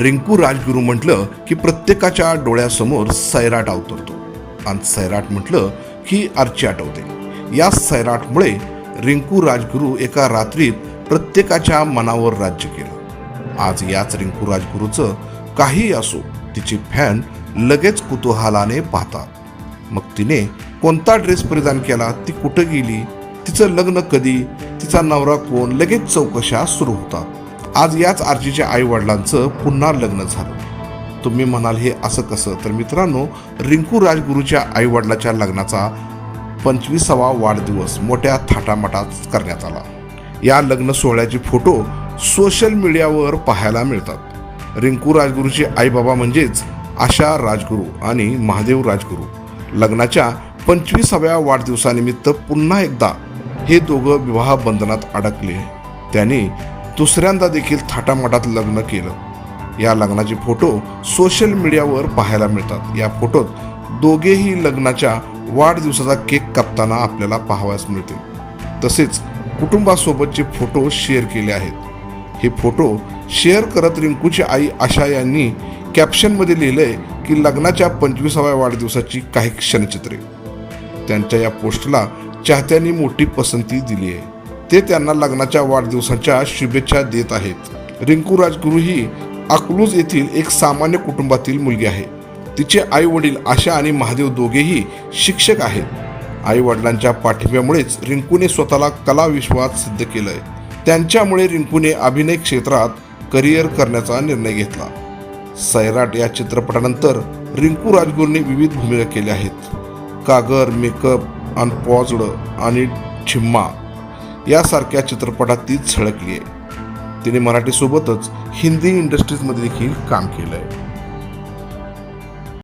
रिंकू राजगुरू म्हटलं की प्रत्येकाच्या डोळ्यासमोर सैराट अवतरतो. आणि सैराट म्हटलं की आरची आठवते. या सैराटमुळे रिंकू राजगुरू एका रात्रीत प्रत्येकाच्या मनावर राज्य केलं. आज याच रिंकू राजगुरूचं काही असो तिची फॅन लगेच कुतूहलाने पाहतात. मग तिने कोणता ड्रेस परिधान केला ती कुठं गेली तिचं लग्न कधी तिचा नवरा कोण लगेच चौकशा सुरू होतात. आज याच आर्जीच्या आई वडिलांचं पुन्हा लग्न झालं. तुम्ही म्हणाल हे असं कसं? तर मित्रांनो रिंकू राजगुरूच्या आई वडिलाच्या लग्नाचा पंचवीसावा वाढदिवस मोठ्या थाटामाटात करण्यात आला. या लग्न सोहळ्याचे फोटो सोशल मीडियावर पाहायला मिळतात. रिंकू राजगुरूचे आईबाबा म्हणजेच आशा राजगुरू आणि महादेव राजगुरू. लग्नाच्या पंचवीसाव्या वाढदिवसानिमित्त पुन्हा एकदा हे दोघं विवाह बंधनात अडकले. त्यांनी दुसऱ्यांदा देखील थाटामाटात लग्न केलं. या लग्नाचे फोटो सोशल मीडियावर पाहायला मिळतात. या फोटोत दोघेही लग्नाच्या वाढदिवसाचा केक कापताना आपल्याला पाहावयास मिळते. तसेच कुटुंबासोबतचे फोटो शेअर केले आहेत. हे फोटो शेअर करत रिंकूची आई आशा यांनी कॅप्शनमध्ये लिहिलंय की लग्नाच्या पंचवीसाव्या वाढदिवसाची काही क्षणचित्रे. त्यांच्या या पोस्टला चाहत्यांनी मोठी पसंती दिली आहे. ते त्यांना लग्नाच्या वाढदिवसाच्या शुभेच्छा देत आहेत. रिंकू राजगुरू ही अकलूज येथील एक सामान्य कुटुंबातील मुलगी आहे. तिचे आई वडील आशा आणि महादेव दोघेही शिक्षक आहेत. आई वडिलांच्या पाठिंब्यामुळेच रिंकूने स्वतःला कला विश्वात सिद्ध केलंय. त्यांच्यामुळे रिंकूने अभिनय क्षेत्रात करिअर करण्याचा निर्णय घेतला. सैराट या चित्रपटानंतर रिंकू राजगुरूने विविध भूमिका केल्या आहेत. कागर मेकअप अनपॉज्ड आणि छिम्मा यासारख्या चित्रपटात ती झळकली आहे. तिने मराठीसोबतच हिंदी इंडस्ट्रीजमध्ये देखील काम केलं आहे